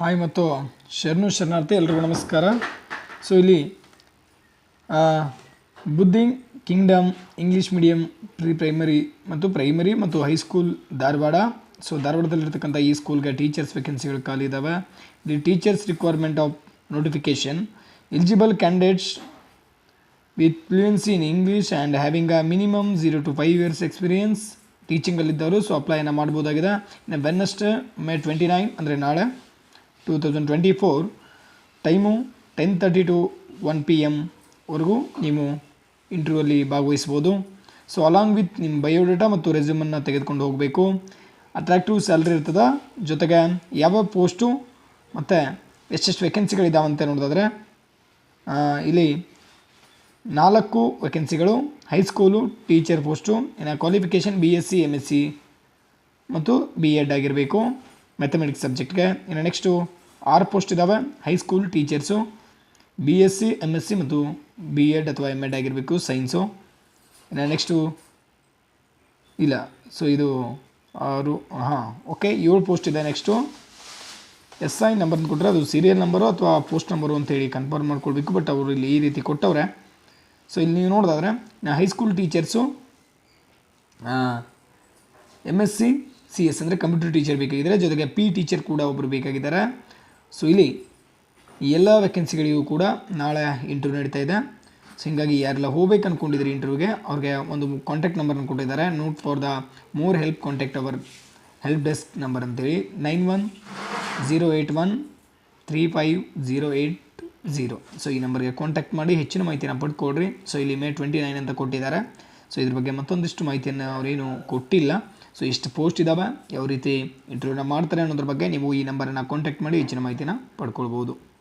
Hi ಮತ್ತು ಶರಣು ಶರಣಾರ್ಥಿ ಎಲ್ರಿಗೂ ನಮಸ್ಕಾರ. ಸೊ ಇಲ್ಲಿ budding kingdom, English medium, pre primary ಮತ್ತು ಪ್ರೈಮರಿ ಮತ್ತು ಹೈಸ್ಕೂಲ್ ಧಾರವಾಡ. ಸೊ ಧಾರವಾಡದಲ್ಲಿರ್ತಕ್ಕಂಥ ಈ ಸ್ಕೂಲ್ಗೆ ಟೀಚರ್ಸ್ ವೇಕೆನ್ಸಿಗಳು ಖಾಲಿ ಇದ್ದಾವೆ the teachers requirement of notification eligible candidates with fluency in English and having a minimum zero to five years experience ಟೀಚಿಂಗಲ್ಲಿದ್ದವರು so ಅಪ್ಲೈನ ಮಾಡ್ಬೋದಾಗಿದೆ. ಇನ್ನು ವೆನ್ನಸ್ಟ್ ಮೇ ಟ್ವೆಂಟಿ ನೈನ್ ಅಂದರೆ ನಾಳೆ. Two thousand twenty four time ten thirty to one P ಎಮ್ವರೆಗೂ ನೀವು ಇಂಟರ್ವ್ಯೂಲ್ಲಿ ಭಾಗವಹಿಸ್ಬೋದು so along with ನಿಮ್ಮ biodata ಮತ್ತು ರೆಸ್ಯೂಮನ್ನು ತೆಗೆದುಕೊಂಡು ಹೋಗಬೇಕು. ಅಟ್ರಾಕ್ಟಿವ್ ಸ್ಯಾಲ್ರಿ ಇರ್ತದೆ. ಜೊತೆಗೆ ಯಾವ ಪೋಸ್ಟು ಮತ್ತು ಎಷ್ಟೆಷ್ಟು ವೇಕೆನ್ಸಿಗಳಿದ್ದಾವಂತೆ ನೋಡೋದಾದ್ರೆ ಇಲ್ಲಿ ನಾಲ್ಕು ವೇಕೆನ್ಸಿಗಳು ಹೈಸ್ಕೂಲು ಟೀಚರ್ ಪೋಸ್ಟು ಇನ್ನು qualification B S C M S C ಮತ್ತು ಬಿ ಎಡ್ ಆಗಿರಬೇಕು. ಮ್ಯಾಥಮೆಟಿಕ್ಸ್ ಸಬ್ಜೆಕ್ಟ್ಗೆ ಇನ್ನು ನೆಕ್ಸ್ಟು ಆರು ಪೋಸ್ಟ್ ಇದ್ದಾವೆ high school teachers B S C M S C ಮತ್ತು ಬಿ ಎಡ್ ಅಥವಾ ಎಂ ಎಡ್ ಆಗಿರಬೇಕು ಸೈನ್ಸು ಇನ್ನು ನೆಕ್ಸ್ಟು ಇಲ್ಲ. ಸೊ ಇದು ಆರು, ಹಾಂ ಓಕೆ ಏಳು ಪೋಸ್ಟ್ ಇದೆ ನೆಕ್ಸ್ಟು ಎಸ್ ಐ ನಂಬರ್ ಕೊಟ್ಟರೆ ಅದು ಸೀರಿಯಲ್ ನಂಬರು ಅಥವಾ ಪೋಸ್ಟ್ ನಂಬರು ಅಂತೇಳಿ ಕನ್ಫರ್ಮ್ ಮಾಡ್ಕೊಳ್ಬೇಕು ಬಟ್ ಅವರು ಇಲ್ಲಿ ಈ ರೀತಿ ಕೊಟ್ಟವ್ರೆ. ಸೊ ಇಲ್ಲಿ ನೀವು ನೋಡೋದಾದ್ರೆ high school teachers M S C C S ಅಂದರೆ ಕಂಪ್ಯೂಟರ್ ಟೀಚರ್ ಬೇಕಾಗಿದ್ದಾರೆ, ಜೊತೆಗೆ ಪಿ ಟೀಚರ್ ಕೂಡ ಒಬ್ಬರು ಬೇಕಾಗಿದ್ದಾರೆ. ಸೊ ಇಲ್ಲಿ ಎಲ್ಲ ವೇಕೆನ್ಸಿಗಳಿಗೂ ಕೂಡ ನಾಳೆ ಇಂಟರ್ವ್ಯೂ ನಡೀತಾ ಇದೆ. ಸೊ ಹಿಂಗಾಗಿ ಯಾರೆಲ್ಲ ಹೋಗ್ಬೇಕು ಅಂದ್ಕೊಂಡಿದ್ದೀರಿ ಇಂಟರ್ವ್ಯೂಗೆ ಅವ್ರಿಗೆ ಒಂದು ಕಾಂಟ್ಯಾಕ್ಟ್ ನಂಬರ್ನ ಕೊಟ್ಟಿದ್ದಾರೆ. Note for the more help contact our help desk number ಅಂತೇಳಿ nine one zero eight one three five zero eight zero so ಈ ನಂಬರ್ಗೆ ಕಾಂಟ್ಯಾಕ್ಟ್ ಮಾಡಿ ಹೆಚ್ಚಿನ ಮಾಹಿತಿಯನ್ನು ಪಡ್ಕೊಡ್ರಿ. ಸೊ ಇಲ್ಲಿ ಮೇ ಟ್ವೆಂಟಿ ನೈನ್ ಅಂತ ಕೊಟ್ಟಿದ್ದಾರೆ. ಸೊ ಇದ್ರ ಬಗ್ಗೆ ಮತ್ತೊಂದಿಷ್ಟು ಮಾಹಿತಿಯನ್ನು ಅವರೇನು ಕೊಟ್ಟಿಲ್ಲ. ಸೊ ಇಷ್ಟು ಪೋಸ್ಟ್ ಇದ್ದಾವೆ ಯಾವ ರೀತಿ ಇಂಟರ್ವ್ಯೂನ ಮಾಡ್ತಾರೆ ಅನ್ನೋದ್ರ ಬಗ್ಗೆ ನೀವು ಈ ನಂಬರನ್ನು ಕಾಂಟ್ಯಾಕ್ಟ್ ಮಾಡಿ ಹೆಚ್ಚಿನ ಮಾಹಿತಿನ ಪಡ್ಕೊಳ್ಬೋದು.